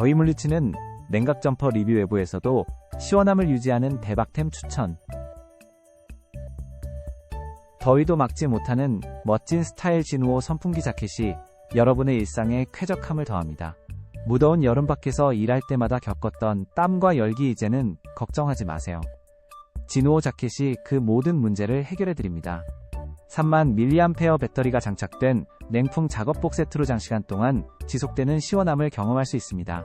더위 물리치는 냉각 점퍼 리뷰 외부에서도 시원함을 유지하는 대박템 추천. 더위도 막지 못하는 멋진 스타일 진우호 선풍기 자켓이 여러분의 일상에 쾌적함을 더합니다. 무더운 여름 밖에서 일할 때마다 겪었던 땀과 열기 이제는 걱정하지 마세요. 진우호 자켓이 그 모든 문제를 해결해 드립니다. 3만 mAh 배터리가 장착된 냉풍 작업복 세트로 장시간 동안 지속되는 시원함을 경험할 수 있습니다.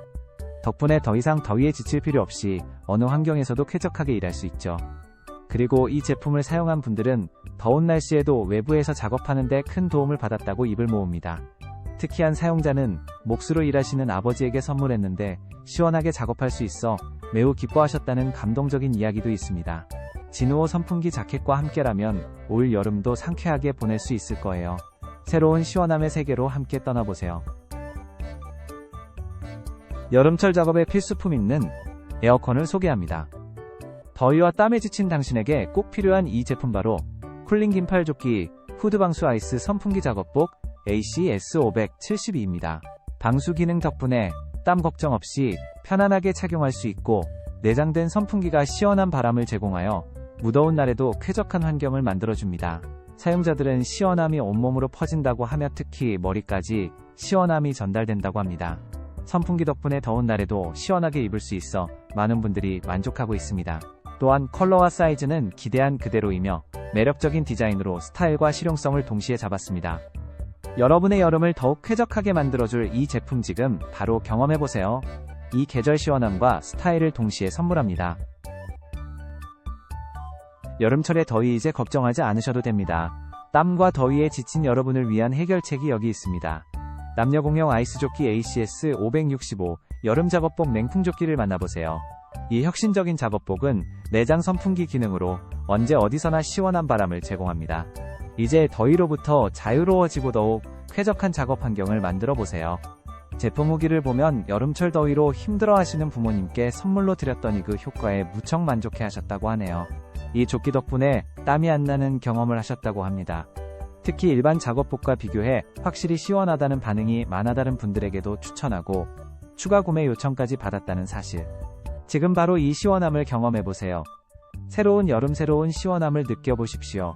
덕분에 더 이상 더위에 지칠 필요 없이 어느 환경에서도 쾌적하게 일할 수 있죠. 그리고 이 제품을 사용한 분들은 더운 날씨에도 외부에서 작업하는데 큰 도움을 받았다고 입을 모읍니다. 특히 한 사용자는 몫으로 일하시는 아버지에게 선물했는데 시원하게 작업할 수 있어 매우 기뻐하셨다는 감동적인 이야기도 있습니다. 진우호 선풍기 자켓과 함께라면 올 여름도 상쾌하게 보낼 수 있을 거예요. 새로운 시원함의 세계로 함께 떠나보세요. 여름철 작업에 필수품 있는 에어컨을 소개합니다. 더위와 땀에 지친 당신에게 꼭 필요한 이 제품 바로 쿨링 긴팔 조끼 후드 방수 아이스 선풍기 작업복 ACS572입니다. 방수 기능 덕분에 땀 걱정 없이 편안하게 착용할 수 있고 내장된 선풍기가 시원한 바람을 제공하여 무더운 날에도 쾌적한 환경을 만들어줍니다. 사용자들은 시원함이 온몸으로 퍼진다고 하며 특히 머리까지 시원함이 전달된다고 합니다. 선풍기 덕분에 더운 날에도 시원하게 입을 수 있어 많은 분들이 만족하고 있습니다. 또한 컬러와 사이즈는 기대한 그대로이며 매력적인 디자인으로 스타일과 실용성을 동시에 잡았습니다. 여러분의 여름을 더욱 쾌적하게 만들어줄 이 제품 지금 바로 경험해보세요. 이 계절 시원함과 스타일을 동시에 선물합니다. 여름철의 더위 이제 걱정하지 않으셔도 됩니다. 땀과 더위에 지친 여러분을 위한 해결책이 여기 있습니다. 남녀 공용 아이스조끼 ACS 565 여름 작업복 냉풍 조끼를 만나보세요. 이 혁신적인 작업복은 내장 선풍기 기능으로 언제 어디서나 시원한 바람을 제공합니다. 이제 더위로부터 자유로워지고 더욱 쾌적한 작업 환경을 만들어 보세요. 제품 후기를 보면 여름철 더위로 힘들어 하시는 부모님께 선물로 드렸더니 그 효과에 무척 만족해 하셨다고 하네요. 이 조끼 덕분에 땀이 안 나는 경험을 하셨다고 합니다. 특히 일반 작업복과 비교해 확실히 시원하다는 반응이 많아다른 분들에게도 추천하고 추가 구매 요청까지 받았다는 사실. 지금 바로 이 시원함을 경험해보세요. 새로운 여름 새로운 시원함을 느껴보십시오.